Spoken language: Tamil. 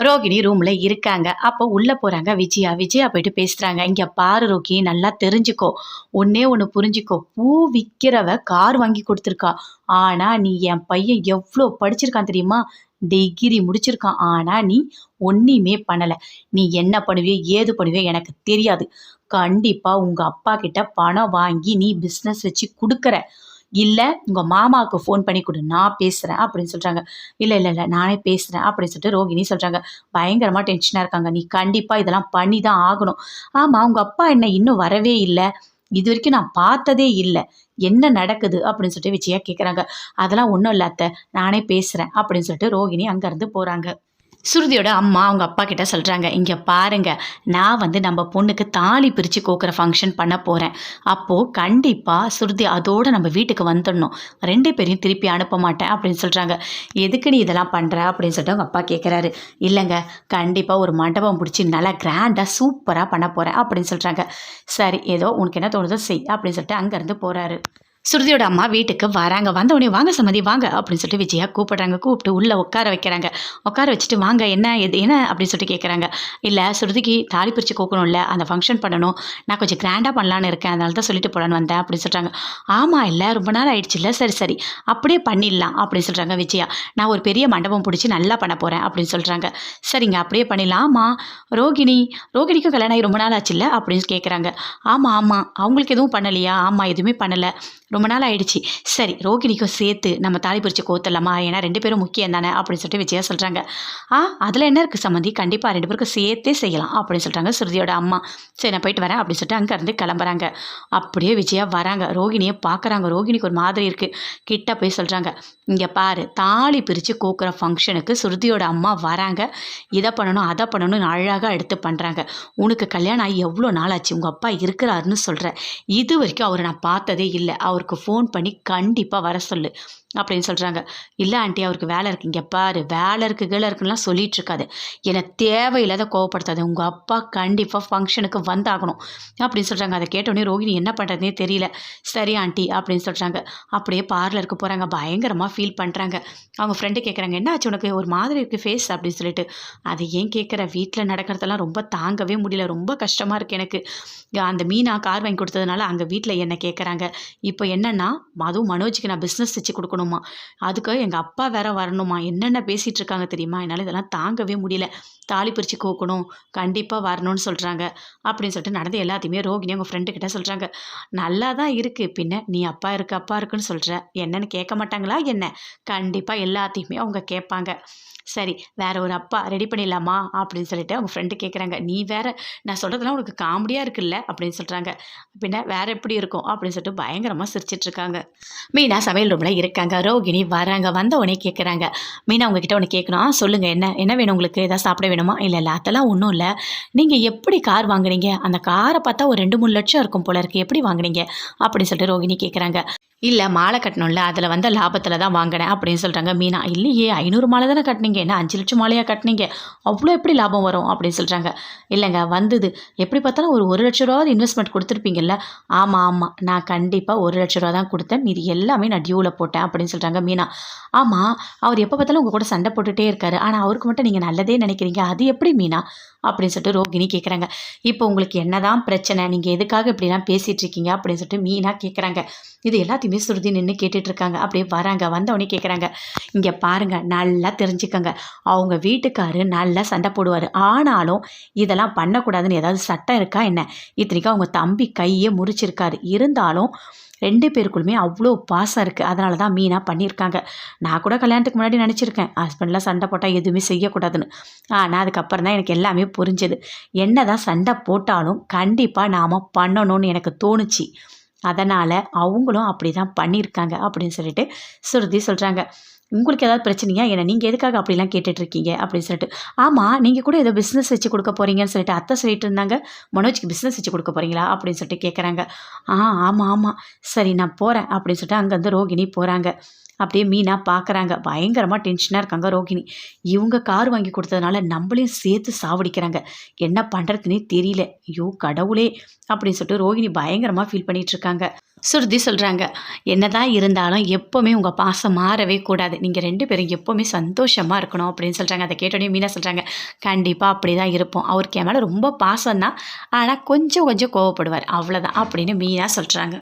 ரோகிணி ரூம்ல இருக்காங்க. அப்போ உள்ள போறாங்க. விஜயா விஜயா போயிட்டு பேசுறாங்க. இங்க பாரு ரோகி நல்லா தெரிஞ்சுக்கோ. ஒன்னே ஒன்று புரிஞ்சுக்கோ. பூ விற்கிறவ கார் வாங்கி கொடுத்துருக்கா. ஆனா நீ என் பையன் எவ்வளோ படிச்சிருக்கான் தெரியுமா? டிகிரி முடிச்சிருக்கான். ஆனா நீ ஒன்றையுமே பண்ணல. நீ என்ன பண்ணுவியோ ஏது பண்ணுவியோ எனக்கு தெரியாது. கண்டிப்பா உங்க அப்பா கிட்ட பணம் வாங்கி நீ பிஸ்னஸ் வச்சு கொடுக்குற. இல்லை உங்கள் மாமாவுக்கு ஃபோன் பண்ணி கொடு நான் பேசுகிறேன் அப்படின்னு சொல்கிறாங்க இல்லை இல்லை இல்லை நானே பேசுகிறேன் அப்படின்னு சொல்லிட்டு ரோகிணி சொல்கிறாங்க பயங்கரமாக டென்ஷனாக இருக்காங்க. நீ கண்டிப்பாக இதெல்லாம் பண்ணி தான் ஆகணும். ஆமாம் உங்கள் அப்பா என்ன இன்னும் வரவே இல்லை. இது வரைக்கும் நான் பார்த்ததே இல்லை. என்ன நடக்குது அப்படின்னு சொல்லிட்டு விஜயா கேட்குறாங்க அதெல்லாம் ஒன்றும் இல்லாத்த நானே பேசுகிறேன் அப்படின்னு சொல்லிட்டு ரோகிணி அங்கேருந்து போகிறாங்க சுருதியோட அம்மா அவங்க அப்பா கிட்ட சொல்கிறாங்க இங்கே பாருங்க நான் வந்து நம்ம பொண்ணுக்கு தாலி பிரித்து கோக்குற ஃபங்க்ஷன் பண்ண போகிறேன் அப்போது கண்டிப்பாக சுருதி அதோடு நம்ம வீட்டுக்கு வந்துடணும். ரெண்டு பேரையும் திருப்பி அனுப்ப மாட்டேன் அப்படின்னு சொல்கிறாங்க எதுக்கு நீ இதெல்லாம் பண்ணுற அப்படின்னு சொல்லிட்டு அவங்க அப்பா கேட்குறாரு இல்லைங்க கண்டிப்பாக ஒரு மண்டபம் பிடிச்சி நல்லா கிராண்டாக சூப்பராக பண்ண போகிறேன் அப்படின்னு சொல்கிறாங்க சரி ஏதோ உனக்கு என்ன தோணுதோ செய் அப்படின்னு சொல்லிட்டு அங்கேருந்து போகிறாரு சுருதியோட அம்மா வீட்டுக்கு வராங்க. வந்த உடனே வாங்க சம்மதி வாங்க அப்படின்னு சொல்லிட்டு விஜயா கூப்பிடுறாங்க. கூப்பிட்டு உள்ளே உட்கார வைக்கிறாங்க. உட்கார வச்சுட்டு வாங்க என்ன எது என்ன? அப்படின்னு சொல்லிட்டு கேட்குறாங்க இல்லை சுருதிக்கு தாலி பிரித்து கோக்கணும்ல அந்த ஃபங்க்ஷன் பண்ணணும். நான் கொஞ்சம் கிராண்டாக பண்ணலான்னு இருக்கேன். அதனால தான் சொல்லிட்டு போகலான்னு வந்தேன் அப்படின்னு சொல்கிறாங்க ஆமாம் இல்லை ரொம்ப நாள் ஆயிடுச்சுல்ல சரி சரி. அப்படியே பண்ணிடலாம் அப்படின்னு சொல்கிறாங்க விஜயா. நான் ஒரு பெரிய மண்டபம் பிடிச்சி நல்லா பண்ண போகிறேன் அப்படின்னு சொல்கிறாங்க சரிங்க அப்படியே பண்ணிடலாம். ஆமாம் ரோகிணி ரோகிணிக்கும் கல்யாணம் ஆகி ரொம்ப நாள் ஆச்சுல்ல அப்படின்னு கேட்குறாங்க ஆமாம் ஆமாம் அவங்களுக்கு எதுவும் பண்ணலையா? ஆமாம் எதுவுமே பண்ணலை. ரொம்ப நாள் ஆயிடுச்சு. சரி ரோகிணிக்கும் சேர்த்து நம்ம தாலி பிரித்து கோத்தலாமா ஏன்னா ரெண்டு பேரும் முக்கியம் தானே? அப்படின்னு சொல்லிட்டு விஜயா சொல்கிறாங்க ஆ அதில் என்ன இருக்குது சம்மந்தி? கண்டிப்பாக ரெண்டு பேருக்கும் சேர்த்தே செய்யலாம் அப்படின்னு சொல்கிறாங்க ஸ்ருதியோட அம்மா. சரி நான் போயிட்டு வரேன் அப்படின்னு சொல்லிட்டு அங்கேருந்து கிளம்புறாங்க. அப்படியே விஜயா வராங்க. ரோகிணியை பார்க்குறாங்க ரோகிணிக்கு ஒரு மாதிரி இருக்குது கிட்ட போய் சொல்கிறாங்க இங்கே பாரு தாலி பிரித்து கோக்குற ஃபங்க்ஷனுக்கு ஸ்ருதியோட அம்மா வராங்க. இதை பண்ணணும் அதை பண்ணணும்னு அழகாக எடுத்து பண்ணுறாங்க உனக்கு கல்யாணம் ஆகி எவ்வளோ நாள் ஆச்சு உங்கள் அப்பா இருக்கிறாருன்னு சொல்கிறேன் இது வரைக்கும் அவரை நான் பார்த்ததே இல்லை. அவர் அவருக்கு ஃபோன் பண்ணி கண்டிப்பாக வர சொல்லு அப்படின்னு சொல்கிறாங்க இல்லை ஆண்டி அவருக்கு வேலை இருக்குது இங்கே பாரு வேலை இருக்கு கீழே இருக்குலாம் சொல்லிட்டு இருக்காது. என்னை தேவையில்லாத கோவப்படுத்தாது. உங்கள் அப்பா கண்டிப்பாக ஃபங்க்ஷனுக்கு வந்தாகணும் அப்படின்னு சொல்கிறாங்க அதை கேட்டோடனே ரோகிணி என்ன பண்ணுறதுனே தெரியல. சரி ஆண்டி அப்படின்னு சொல்கிறாங்க அப்படியே பார்லருக்கு போகிறாங்க பயங்கரமாக ஃபீல் பண்ணுறாங்க அவங்க ஃப்ரெண்டு கேட்குறாங்க என்ன ஆச்சு உனக்கு? ஒரு மாதிரி இருக்குது ஃபேஸ் அப்படின்னு சொல்லிட்டு. அதை ஏன் கேட்குற வீட்டில் நடக்கிறதெல்லாம் ரொம்ப தாங்கவே முடியல. ரொம்ப கஷ்டமாக இருக்குது எனக்கு. அந்த மீனா கார் வாங்கி கொடுத்ததுனால அங்கே வீட்டில் என்ன கேட்குறாங்க இப்போ என்னென்னா அதுவும் மனோஜுக்கு நான் பிஸ்னஸ் வச்சு கொடுக்கணுமா? அதுக்கு எங்கள் அப்பா வேற வரணுமா? என்னென்ன பேசிகிட்டு இருக்காங்க தெரியுமா? என்னால் இதெல்லாம் தாங்கவே முடியல. தாலி பிரித்து கோக்கணும். கண்டிப்பாக வரணும்னு சொல்கிறாங்க அப்படின்னு சொல்லிட்டு நடந்த எல்லாத்தையுமே ரோகிணி அவங்க ஃப்ரெண்டு கிட்ட சொல்கிறாங்க நல்லா தான் இருக்குது பின்ன நீ அப்பா இருக்கு அப்பா இருக்குன்னு சொல்கிற என்னன்னு கேட்க மாட்டாங்களா என்ன? கண்டிப்பாக எல்லாத்தையுமே அவங்க கேட்பாங்க. சரி வேற ஒரு அப்பா ரெடி பண்ணிடலாமா? அப்படின்னு சொல்லிட்டு அவங்க ஃப்ரெண்டு கேட்குறாங்க நீ வேற நான் சொல்கிறதுலாம் உனக்கு காமெடியாக இருக்குல்ல? அப்படின்னு சொல்கிறாங்க பின்ன வேற எப்படி இருக்கும்? அப்படின்னு சொல்லிட்டு பயங்கரமாக சிரிச்சிட்ருக்காங்க. மீனா சமையல் ரூமில் இருக்காங்க. ரோகிணி வராங்க. வந்த உடனே கேட்குறாங்க மீனா உங்ககிட்ட ஒன்று கேட்கணும் சொல்லுங்க. என்ன என்ன வேணும் உங்களுக்கு? ஏதாவது சாப்பிட வேணுமா? இல்லை இல்லை. அதெல்லாம் ஒன்றும் இல்லை. நீங்கள் எப்படி கார் வாங்குனீங்க? அந்த காரை பார்த்தா ஒரு ரெண்டு மூணு லட்சம் இருக்கும் போல இருக்குது எப்படி வாங்கினீங்க? அப்படின்னு சொல்லிட்டு ரோகிணி கேட்குறாங்க இல்லை மாலை கட்டணும்ல. அதில் வந்த லாபத்தில் தான் வாங்கினேன் அப்படின்னு சொல்கிறாங்க மீனா. இல்லையே ஐநூறு மாலை தானே கட்டினீங்க. என்ன அஞ்சு லட்சம் மாலையாக கட்டினீங்க? அவ்வளோ எப்படி லாபம் வரும் அப்படின்னு சொல்கிறாங்க இல்லைங்க வந்தது. எப்படி பார்த்தாலும் ஒரு ஒரு லட்ச ரூபாவது இன்வெஸ்ட்மெண்ட் கொடுத்துருப்பீங்கல்ல? ஆமாம் ஆமாம் நான் கண்டிப்பாக ஒரு லட்ச ரூபா தான் கொடுத்தேன். மீதி எல்லாமே நான் டியூவில் போட்டேன் அப்படின்னு சொல்கிறாங்க மீனா. ஆமாம் அவர் எப்போ பார்த்தாலும் உங்கள் கூட சண்டை போட்டுகிட்டே இருக்காரு. ஆனால் அவருக்கு மட்டும் நீங்கள் நல்லதே நினைக்கிறீங்க. அது எப்படி மீனா? அப்படின்னு சொல்லிட்டு ரோகிணி கேட்குறாங்க இப்போ உங்களுக்கு என்னதான் பிரச்சனை? நீங்கள் எதுக்காக இப்படிலாம் பேசிகிட்டு இருக்கீங்க? அப்படின்னு சொல்லிட்டு மீனா கேட்குறாங்க இது எல்லாத்தையுமே சுருதி நின்று கேட்டுட்டு இருக்காங்க. அப்படியே வராங்க. வந்தவொடனே கேட்குறாங்க இங்கே பாருங்க நல்லா தெரிஞ்சுக்கங்க. அவங்க வீட்டுக்காரு நல்லா சண்டை போடுவார். ஆனாலும் இதெல்லாம் பண்ணக்கூடாதுன்னு ஏதாவது சட்டம் இருக்கா என்ன? இத்தனைக்கும் அவங்க தம்பி கையே முறிச்சிருக்காரு. இருந்தாலும் ரெண்டு பேருக்குள்ளுமே அவ்வளோ பாசம் இருக்குது அதனால தான் மீனாக பண்ணியிருக்காங்க. நான் கூட கல்யாணத்துக்கு முன்னாடி நினச்சிருக்கேன். ஹஸ்பண்ட்லாம் சண்டை போட்டால் எதுவுமே செய்யக்கூடாதுன்னு. ஆனால் அதுக்கப்புறம் தான் எனக்கு எல்லாமே புரிஞ்சுது. என்ன தான் சண்டை போட்டாலும் கண்டிப்பாக நாம் பண்ணணும்னு எனக்கு தோணுச்சு. அதனால் அவங்களும் அப்படி தான் பண்ணியிருக்காங்க அப்படின்னு சொல்லிட்டு சுருதி சொல்கிறாங்க உங்களுக்கு ஏதாவது பிரச்சனையா? என்ன நீங்கள் எதுக்காக அப்படிலாம் கேட்டுட்டு இருக்கீங்க அப்படின்னு சொல்லிட்டு ஆமாம் நீங்கள் கூட ஏதோ பிஸ்னஸ் வச்சு கொடுக்க போகிறீங்கன்னு சொல்லிட்டு அத்தை சொல்லிட்டு இருந்தாங்க. மனோஜ்க்கு பிஸ்னஸ் வச்சு கொடுக்க போகிறீங்களா அப்படின்னு சொல்லிட்டு கேட்குறாங்க ஆ ஆமாம் ஆமாம் சரி நான் போகிறேன் அப்படின்னு சொல்லிட்டு அங்கேருந்து ரோகிணி போகிறாங்க அப்படியே மீனா பார்க்குறாங்க பயங்கரமாக டென்ஷனாக இருக்காங்க ரோகிணி. இவங்க கார் வாங்கி கொடுத்ததுனால நம்மளையும் சேர்த்து சாவடிக்கிறாங்க. என்ன பண்ணுறதுனே தெரியல. ஐயோ கடவுளே! அப்படின்னு சொல்லிட்டு ரோகிணி பயங்கரமாக ஃபீல் பண்ணிகிட்ருக்காங்க இருக்காங்க சுருதி சொல்கிறாங்க என்னதான் இருந்தாலும் எப்போவுமே உங்கள் பாசம் மாறவே கூடாது. நீங்கள் ரெண்டு பேரும் எப்போவுமே சந்தோஷமாக இருக்கணும் அப்படின்னு சொல்கிறாங்க அதை கேட்டோடனே மீனா சொல்கிறாங்க கண்டிப்பாக அப்படி தான் இருப்போம். அவருக்கு என் மேலே ரொம்ப பாசம் தான் ஆனால் கொஞ்சம் கொஞ்சம் கோவப்படுவார். அவ்வளோதான் அப்படின்னு மீனா சொல்கிறாங்க